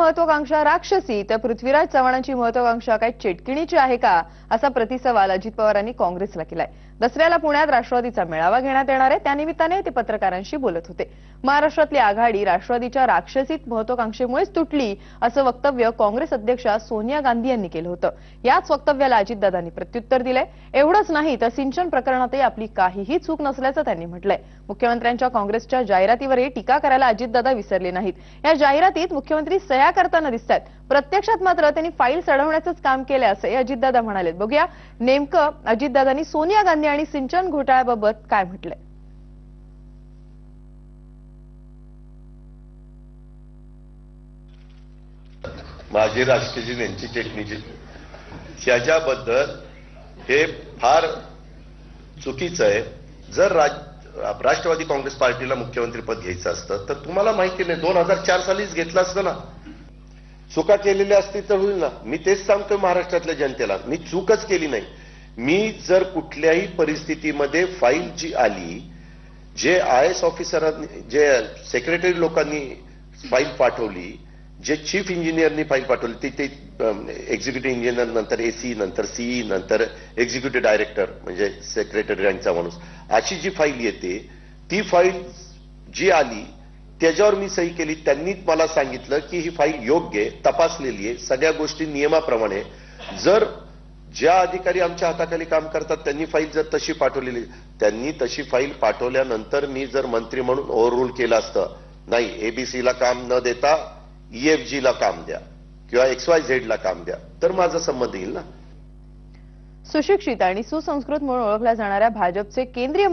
महत्वाकांक्षा राक्षसी तर पृथ्वीराज चव्हाणांची महत्वाकांक्षा काय चेटकिणीची आहे का? असा प्रतिसवाल अजित पवारांनी काँग्रेसला केलाय. दसऱ्याला पुण्यात राष्ट्रवादीचा मेळावा घेण्यात येणार आहे. त्यानिमित्ताने ते पत्रकारांशी बोलत होते. महाराष्ट्रातली आघाडी राष्ट्रवादीच्या राक्षसीत महत्वाकांक्षेमुळेच तुटली असं वक्तव्य काँग्रेस अध्यक्षा सोनिया गांधी यांनी केलं होतं. याच वक्तव्याला अजितदादांनी प्रत्युत्तर दिलंय. एवढंच नाही तर सिंचन प्रकरणातही आपली काहीही चूक नसल्याचं त्यांनी म्हटलंय. मुख्यमंत्र्यांच्या काँग्रेसच्या जाहिरातीवरही टीका करायला अजितदादा विसरले नाहीत. या जाहिरातीत मुख्यमंत्री सह्या करताना दिसतात प्रत्यक्षात मात्र त्यांनी फाईल चढवण्याचंच काम केलं असं अजितदादा म्हणाले बघूया नेमकं अजितदादांनी सोनिया गांधी आणि सिंचन घोटाळ्याबाबत काय म्हटलंय? माझी राष्ट्रजी यांची चटणीची त्याच्याबद्दल हे फार चुकीचं आहे. जर राज राष्ट्रवादी काँग्रेस पार्टीला मुख्यमंत्रीपद घ्यायचं असतं तर तुम्हाला माहिती नाही दोन हजार चार सालीच घेतलं असतं ना. चुका केलेल्या असतील तर होईल ना. मी तेच सांगतोय महाराष्ट्रातल्या जनतेला. मी चूकच केली नाही. मी जर कुठल्याही परिस्थितीमध्ये फाईल जी आली जे आय एस ऑफिसरांनी जे सेक्रेटरी लोकांनी फाईल पाठवली जे चीफ इंजिनियरनी फाईल पाठवली ती ते एक्झिक्युटिव्ह इंजिनियर नंतर एसी नंतर सीई नंतर एक्झिक्युटिव्ह डायरेक्टर म्हणजे सेक्रेटरी यांचा माणूस अशी जी फाईल येते ती फाईल जी आली त्याच्यावर मी सही केली त्यांनी मला सांगितलं की ही फाईल योग्य आहे तपासलेली आहे सगळ्या गोष्टी नियमाप्रमाणे. जर ज्या अधिकारी आमच्या हाताखाली काम करतात त्यांनी फाईल जर तशी पाठवलेली त्यांनी तशी फाईल पाठवल्यानंतर मी जर मंत्री म्हणून ओव्हररूल केलं असतं नाही एबीसी ला काम न देता ईएफजी ला काम द्या किंवा एक्स वाय झेड ला काम द्या तर माझा संबंध येईल ना. सुशिक्षित आणि सुसंस्कृत म्हणून ओळखल्या जाणाऱ्या भाजपचे केंद्रीय मंत्री